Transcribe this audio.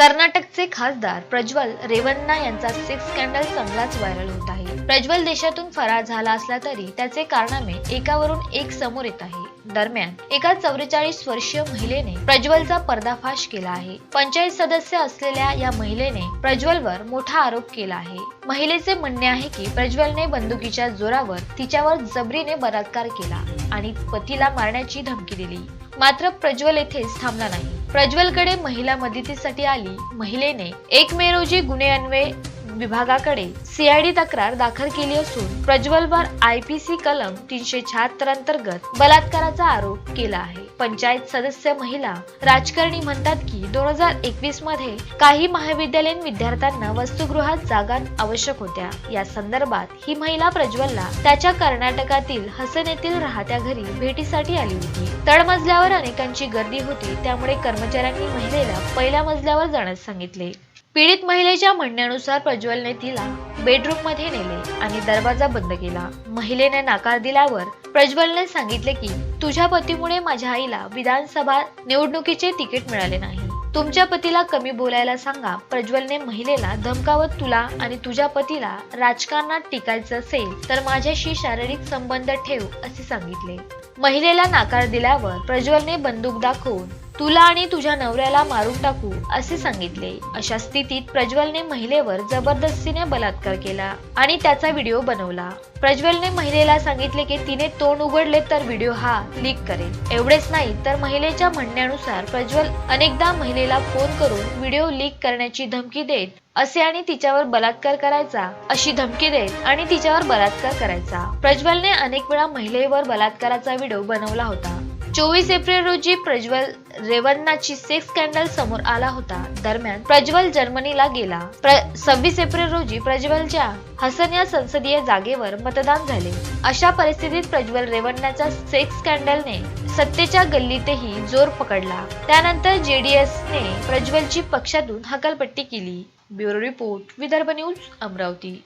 कर्नाटकचे खासदार प्रज्वल रेवन्ना यांचा सेक्स स्कॅन्डल चांगलाच व्हायरल होत आहे. प्रज्वल देशातून फरार झाला असला तरी त्याचे कारनामे एकावरून एक समोर येत आहे. दरम्यान एका चौवेचाळीस वर्षीय महिलेने प्रज्वलचा पर्दाफाश केला आहे. पंचायत सदस्य असलेल्या या महिलेने प्रज्वलवर मोठा आरोप केला आहे. महिलेचे म्हणणे आहे की प्रज्वलने बंदुकीच्या जोरावर तिच्यावर जबरीने बलात्कार केला आणि पतीला मारण्याची धमकी दिली. मात्र प्रज्वल येथेच थांबला नाही. प्रज्वलकडे महिला मदतीसाठी आली. महिलेने एक मे रोजी गुन्हे अन्वय विभागाकडे सीआयडी तक्रार दाखल केली असून प्रज्वलवर आयपीसी कलम तीनशे शहात्तर अंतर्गत बलात्काराचा आरोप केला आहे. पंचायत सदस्य महिला राजकारणी म्हणतात की दोन हजार एकवीसमध्ये काही महाविद्यालयीन विद्यार्थ्यांना वस्तुगृहात जागा आवश्यक होत्या. या संदर्भात ही महिला प्रज्वलला त्याच्या कर्नाटकातील हसन येथील राहत्या घरी भेटीसाठी आली होती. तळमजल्यावर अनेकांची गर्दी होती त्यामुळे कर्मचाऱ्यांनी महिलेला पहिल्या मजल्यावर जाण्यास सांगितले. पीडित महिलेच्या म्हणण्यानुसार प्रज्वलने तिला बेडरूममध्ये नेले आणि दरवाजा बंद केला. महिलेने नकार दिल्यावर प्रज्वलने सांगितले की तुझ्या पतीमुळे माझ्या आईला विधानसभा निवडणुकीचे तिकीट मिळाले नाही. तुमच्या पतीला कमी बोलायला सांगा. प्रज्वलने महिलेला धमकावत तुला आणि तुझ्या पतीला राजकारणात टिकायचं असेल तर माझ्याशी शारीरिक संबंध ठेव असे सांगितले. महिलेला नाकार दिल्यावर प्रज्वलने बंदूक दाखवून तुला आणि तुझ्या नवऱ्याला मारून टाकू असे सांगितले. अशा स्थितीत प्रज्वलने महिलेवर जबरदस्तीने बलात्कार केला आणि त्याचा व्हिडिओ बनवला. प्रज्वलने महिलेला सांगितले की तिने तोंड उघडले तर व्हिडिओ हा लीक करेल. एवढेच नाही तर महिलेच्या म्हणण्यानुसार प्रज्वल अनेकदा महिलेला फोन करून व्हिडिओ लीक करण्याची धमकी देत असे आणि तिच्यावर बलात्कार करायचा अशी धमकी देत आणि तिच्यावर बलात्कार करायचा. प्रज्वलने अनेक वेळा महिलेवर बलात्काराचा व्हिडिओ बनवला होता. चोवीस एप्रिल रोजी प्रज्वल रेवन्नाची सेक्स स्कॅन्डल समोर आला होता. दरम्यान प्रज्वल जर्मनीला गेला. सव्वीस एप्रिल रोजी प्रज्वलच्या हसन या संसदीय जागेवर मतदान झाले. अशा परिस्थितीत प्रज्वल रेवन्नाच्या सेक्स स्कॅन्डलने सत्तेच्या गल्लीतही जोर पकडला. त्यानंतर जेडीएसने प्रज्वलची पक्षातून हकालपट्टी केली. Bureau report Vidarbha news Amravati.